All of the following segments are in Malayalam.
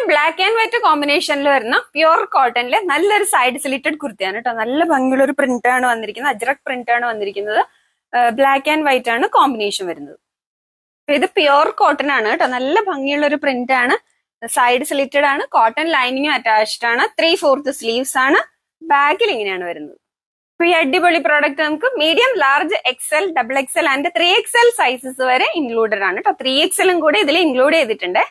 ഒരു ബ്ലാക്ക് ആൻഡ് വൈറ്റ് കോമ്പിനേഷനിൽ വരുന്ന പ്യുവർ കോട്ടണിലെ നല്ലൊരു സൈഡ് സ്ലിറ്റഡ് കുർത്തിയാണ് കേട്ടോ നല്ല ഭംഗിയുള്ള ഒരു പ്രിന്റ് ആണ് വന്നിരിക്കുന്നത്. അജ്രക് പ്രിന്റ് ആണ് വന്നിരിക്കുന്നത്. ബ്ലാക്ക് ആൻഡ് വൈറ്റ് ആണ് കോമ്പിനേഷൻ വരുന്നത്. ഇത് പ്യുവർ കോട്ടൺ ആണ് കേട്ടോ നല്ല ഭംഗിയുള്ള ഒരു പ്രിന്റ് ആണ്. സൈഡ് സ്ലിറ്റഡ് ആണ്. കോട്ടൺ ലൈനിങ്ങും അറ്റാച്ച്ഡ് ആണ്. ത്രീ ഫോർത്ത് സ്ലീവ്സ് ആണ് ബാക്കിൽ ഇങ്ങനെയാണ് വരുന്നത്. ഈ അടിപൊളി പ്രോഡക്റ്റ് നമുക്ക് medium large XL double XL and three XL sizes വരെ ഇൻക്ലൂഡഡ് ആണ് കേട്ടോ ത്രീ എക്സലും കൂടെ ഇതിൽ ഇൻക്ലൂഡ് ചെയ്തിട്ടുണ്ട്.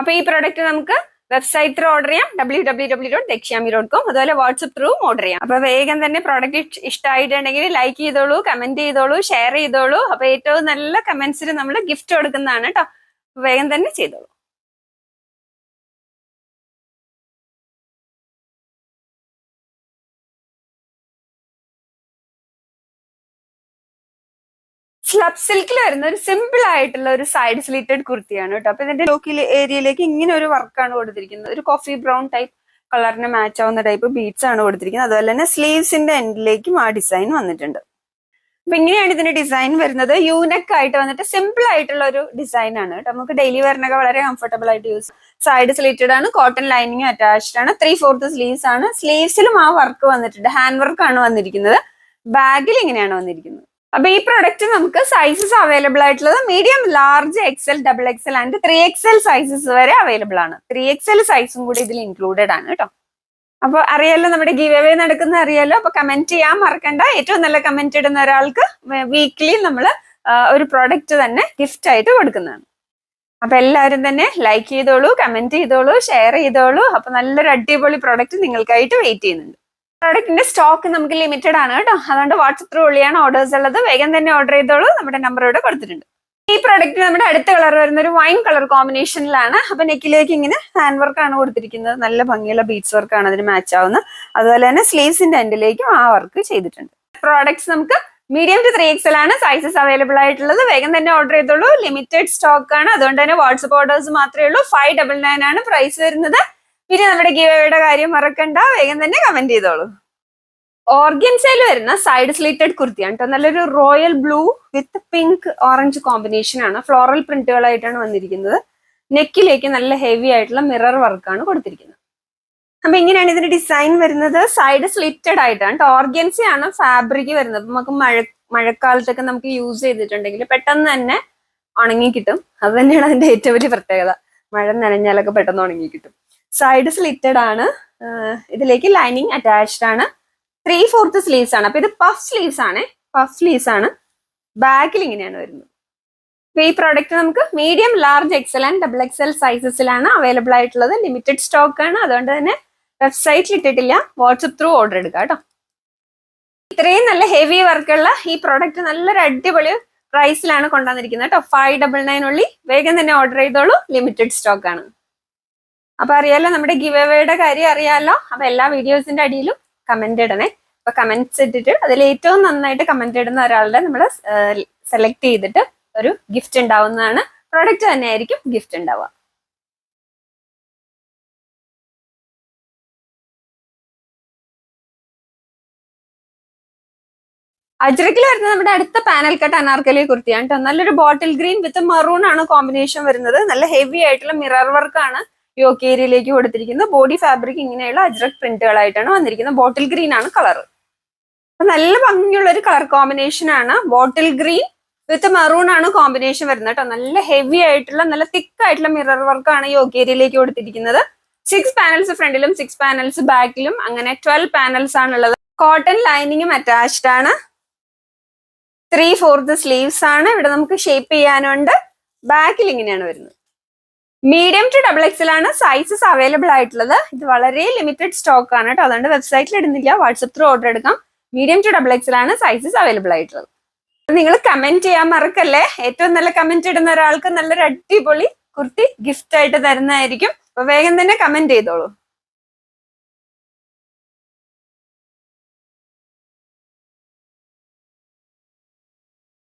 അപ്പൊ ഈ പ്രോഡക്റ്റ് നമുക്ക് വെബ്സൈറ്റ് ത്രൂ ഓർഡർ ചെയ്യാം. W W W dot Dakshyami dot com അതുപോലെ വാട്സപ്പ് ത്രൂ ഓർഡർ ചെയ്യാം. അപ്പൊ വേഗം തന്നെ പ്രോഡക്റ്റ് ഇഷ്ടമായിട്ടുണ്ടെങ്കിൽ ലൈക്ക് ചെയ്തോളൂ കമന്റ് ചെയ്തോളൂ ഷെയർ ചെയ്തോളൂ. അപ്പൊ ഏറ്റവും നല്ല കമന്റ്സിന് നമ്മൾ ഗിഫ്റ്റ് കൊടുക്കുന്നതാണ് കേട്ടോ വേഗം തന്നെ ചെയ്തോളൂ. സ്ലബ് സിൽക്കിൽ വരുന്ന ഒരു സിമ്പിൾ ആയിട്ടുള്ള ഒരു സൈഡ് സ്ലീറ്റഡ് കുർത്തിയാണ് കേട്ടോ. അപ്പൊ ഇതിന്റെ ലോക്കിൽ ഏരിയയിലേക്ക് ഇങ്ങനെ ഒരു വർക്കാണ് കൊടുത്തിരിക്കുന്നത്. ഒരു കോഫി ബ്രൗൺ ടൈപ്പ് കളറിന് മാച്ച് ആവുന്ന ടൈപ്പ് ബീഡ്സ് ആണ് കൊടുത്തിരിക്കുന്നത്. അതുപോലെ തന്നെ സ്ലീവ്സിന്റെ എൻഡിലേക്കും ആ ഡിസൈൻ വന്നിട്ടുണ്ട്. അപ്പൊ ഇങ്ങനെയാണ് ഇതിന്റെ ഡിസൈൻ വരുന്നത്. യൂനക്ക് ആയിട്ട് വന്നിട്ട് സിമ്പിൾ ആയിട്ടുള്ള ഒരു ഡിസൈൻ ആണ് കേട്ടോ. നമുക്ക് ഡെയിലി വെയറിനൊക്കെ വളരെ കംഫർട്ടബിൾ ആയിട്ട് യൂസ് സൈഡ് സ്ലീറ്റഡ് ആണ് കോട്ടൺ ലൈനിങ് അറ്റാച്ച്ഡ് ആണ് ത്രീ ഫോർത്ത് സ്ലീവ്സ് ആണ്. സ്ലീവ്സിലും ആ വർക്ക് വന്നിട്ടുണ്ട്. ഹാൻഡ് വർക്ക് ആണ് വന്നിരിക്കുന്നത്. ബാഗിൽ ഇങ്ങനെയാണ് വന്നിരിക്കുന്നത്. അപ്പൊ ഈ പ്രൊഡക്റ്റ് നമുക്ക് സൈസസ് അവൈലബിൾ ആയിട്ടുള്ളത് medium large XL double XL and three XL sizes വരെ അവൈലബിൾ ആണ്. ത്രീ എക്സൽ സൈസും കൂടി ഇതിൽ ഇൻക്ലൂഡഡ് ആണ് കേട്ടോ അപ്പൊ അറിയാലോ നമ്മുടെ ഗീവ് അവേ നടക്കുന്ന അറിയാലോ? അപ്പൊ കമന്റ് ചെയ്യാൻ മറക്കണ്ട. ഏറ്റവും നല്ല കമന്റ് ഇടുന്ന ഒരാൾക്ക് വീക്ക്ലി നമ്മൾ ഒരു പ്രോഡക്റ്റ് തന്നെ ഗിഫ്റ്റ് ആയിട്ട് കൊടുക്കുന്നതാണ്. അപ്പൊ എല്ലാവരും തന്നെ ലൈക്ക് ചെയ്തോളൂ കമന്റ് ചെയ്തോളൂ ഷെയർ ചെയ്തോളൂ. അപ്പൊ നല്ലൊരു അടിപൊളി പ്രോഡക്റ്റ് നിങ്ങൾക്കായിട്ട് വെയിറ്റ് ചെയ്യുന്നുണ്ട്. പ്രോഡക്റ്റിന്റെ സ്റ്റോക്ക് നമുക്ക് ലിമിറ്റഡ് ആണ് കേട്ടോ. അതുകൊണ്ട് വാട്സപ്പ് ത്രൂ ഉള്ളിയാണ് ഓർഡേഴ്സ് ഉള്ളത്. വേഗം തന്നെ ഓർഡർ ചെയ്തോളൂ. നമ്മുടെ നമ്പർ ഇവിടെ കൊടുത്തിട്ടുണ്ട്. ഈ പ്രോഡക്റ്റ് നമ്മുടെ അടുത്ത കളർ വരുന്ന ഒരു വൈൻ കളർ കോമ്പിനേഷനിലാണ് അപ്പൊ നെക്കിലേക്ക് ഇങ്ങനെ ഹാൻഡ് വർക്ക് ആണ് കൊടുത്തിരിക്കുന്നത്. നല്ല ഭംഗിയുള്ള ബീഡ്സ് വർക്ക് ആണ് അതിന് മാച്ച് ആവുന്നത്. അതുപോലെ തന്നെ സ്ലീവ്സിന്റെ എൻഡിലേക്കും ആ വർക്ക് ചെയ്തിട്ടുണ്ട്. പ്രോഡക്ട്സ് നമുക്ക് മീഡിയം ടു ത്രീ എക്സൽ ആണ്. സൈസസ് അവൈലബിൾ ആയിട്ടുള്ളത്. വേഗം തന്നെ ഓർഡർ ചെയ്തോളൂ. ലിമിറ്റഡ് സ്റ്റോക്ക് ആണ്. അതുകൊണ്ട് തന്നെ വാട്സപ്പ് ഓർഡേഴ്സ് മാത്രമേ ഉള്ളൂ. ഫൈവ് ഡബിൾ നയൻ ആണ് പ്രൈസ് വരുന്നത്. പിന്നെ നമ്മുടെ ഗീവയുടെ കാര്യം മറക്കണ്ട. വേഗം തന്നെ കമന്റ് ചെയ്തോളൂ. ഓർഗൻസയിൽ വരുന്ന സൈഡ് സ്ലീറ്റഡ് കുർത്തിയാണ് കേട്ടോ നല്ലൊരു royal blue with pink orange combination ആണ്. ഫ്ലോറൽ പ്രിന്റുകളായിട്ടാണ് വന്നിരിക്കുന്നത്. നെക്കിലേക്ക് നല്ല ഹെവി ആയിട്ടുള്ള മിറർ വർക്കാണ് കൊടുത്തിരിക്കുന്നത്. അപ്പൊ ഇങ്ങനെയാണ് ഇതിന്റെ ഡിസൈൻ വരുന്നത്. സൈഡ് സ്ലിറ്റഡ് ആയിട്ടാണ് ഓർഗൻസി ഫാബ്രിക് വരുന്നത്. നമുക്ക് മഴ മഴക്കാലത്തൊക്കെ നമുക്ക് യൂസ് ചെയ്തിട്ടുണ്ടെങ്കിൽ പെട്ടെന്ന് തന്നെ ഉണങ്ങി കിട്ടും. അത് തന്നെയാണ് അതിന്റെ ഏറ്റവും വലിയ പ്രത്യേകത. മഴ നനഞ്ഞാലൊക്കെ പെട്ടെന്ന് ഉണങ്ങി കിട്ടും. സൈഡ് സ്ലിറ്റഡ് ആണ്. ഇതിലേക്ക് ലൈനിങ് അറ്റാച്ച്ഡ് ആണ്. ത്രീ ഫോർത്ത് സ്ലീവ്സ് ആണ്. അപ്പൊ ഇത് പഫ് സ്ലീവ്സ് ആണ്. പഫ് സ്ലീവ്സ് ആണ്. ബാക്കിൽ ഇങ്ങനെയാണ് വരുന്നത്. അപ്പൊ ഈ പ്രോഡക്റ്റ് നമുക്ക് medium large XL and double XL സൈസസിലാണ് available ആയിട്ടുള്ളത്. ലിമിറ്റഡ് സ്റ്റോക്ക് ആണ്. അതുകൊണ്ട് തന്നെ വെബ്സൈറ്റിൽ ഇട്ടിട്ടില്ല. വാട്സപ്പ് ത്രൂ ഓർഡർ എടുക്കാം കേട്ടോ. ഇത്രയും നല്ല ഹെവി വർക്കുള്ള ഈ പ്രോഡക്റ്റ് നല്ലൊരു അടിപൊളി പ്രൈസിലാണ് കൊണ്ടുവന്നിരിക്കുന്നത് കേട്ടോ. ഫൈവ് ഡബിൾ നയൻ ഉള്ളി. വേഗം തന്നെ ഓർഡർ ചെയ്തോളൂ. ലിമിറ്റഡ് സ്റ്റോക്ക് ആണ്. അപ്പൊ അറിയാലോ നമ്മുടെ ഗിവ് അവയുടെ കാര്യം അറിയാലോ? അപ്പൊ എല്ലാ വീഡിയോസിന്റെ അടിയിലും കമന്റ് ഇടണേ. അപ്പൊ കമന്റ്സ് ഇട്ടിട്ട് അതിൽ ഏറ്റവും നന്നായിട്ട് കമന്റ് ഇടുന്ന ഒരാളുടെ നമ്മൾ സെലക്ട് ചെയ്തിട്ട് ഒരു ഗിഫ്റ്റ് ഉണ്ടാവുന്നതാണ്. പ്രോഡക്റ്റ് തന്നെ ആയിരിക്കും ഗിഫ്റ്റ് ഉണ്ടാവുക. അജ്രക്കിൽ വരുന്ന നമ്മുടെ അടുത്ത പാനൽ കട്ട് അനാർക്കലി കുർത്തിയാണ് നല്ലൊരു ബോട്ടിൽ ഗ്രീൻ വിത്ത് മറൂൺ ആണ് കോമ്പിനേഷൻ വരുന്നത്. നല്ല ഹെവി ആയിട്ടുള്ള മിറർ വർക്ക് ആണ്. യോക്ക് ഏരിയയിലേക്ക് കൊടുത്തിരിക്കുന്നത് ബോഡി ഫാബ്രിക് ഇങ്ങനെയുള്ള അജ്രക് പ്രിന്റുകളായിട്ടാണ് വന്നിരിക്കുന്നത്. ബോട്ടിൽ ഗ്രീൻ ആണ് കളർ. നല്ല ഭംഗിയുള്ള ഒരു കളർ കോമ്പിനേഷൻ ആണ്. ബോട്ടിൽ ഗ്രീൻ വിത്ത് മെറൂൺ ആണ് കോമ്പിനേഷൻ വരുന്നത് കേട്ടോ. നല്ല ഹെവി ആയിട്ടുള്ള നല്ല തിക്ക് ആയിട്ടുള്ള മിറർ വർക്ക് ആണ് യോക്ക് ഏരിയയിലേക്ക് കൊടുത്തിരിക്കുന്നത്. സിക്സ് പാനൽസ് ഫ്രണ്ടിലും സിക്സ് പാനൽസ് ബാക്കിലും അങ്ങനെ ട്വൽവ് പാനൽസ് ആണുള്ളത് കോട്ടൺ ലൈനിങ്ങും അറ്റാച്ച്ഡ് ആണ്. ത്രീ ഫോർത്ത് സ്ലീവ്സ് ആണ്. ഇവിടെ നമുക്ക് ഷേപ്പ് ചെയ്യാനുണ്ട്. ബാക്കിൽ ഇങ്ങനെയാണ് വരുന്നത്. മീഡിയം ടു ഡബിൾ എക്സൽ ആണ് സൈസസ് അവൈലബിൾ ആയിട്ടുള്ളത്. ഇത് വളരെ ലിമിറ്റഡ് സ്റ്റോക്ക് ആണ് കേട്ടോ അതുകൊണ്ട് വെബ്സൈറ്റിൽ ഇടുന്നില്ല. വാട്സപ്പ് ത്രൂ ഓർഡർ എടുക്കാം. മീഡിയം ടു ഡബിൾ എക്സൽ ആണ് സൈസസ് അവൈലബിൾ ആയിട്ടുള്ളത്. നിങ്ങൾ കമന്റ് ചെയ്യാൻ മറക്കല്ലേ? ഏറ്റവും നല്ല കമന്റ് ഇടുന്ന ഒരാൾക്ക് നല്ലൊരു അടിപൊളി കുർത്തി ഗിഫ്റ്റ് ആയിട്ട് തരുന്നതായിരിക്കും. അപ്പൊ വേഗം തന്നെ കമന്റ് ചെയ്തോളൂ.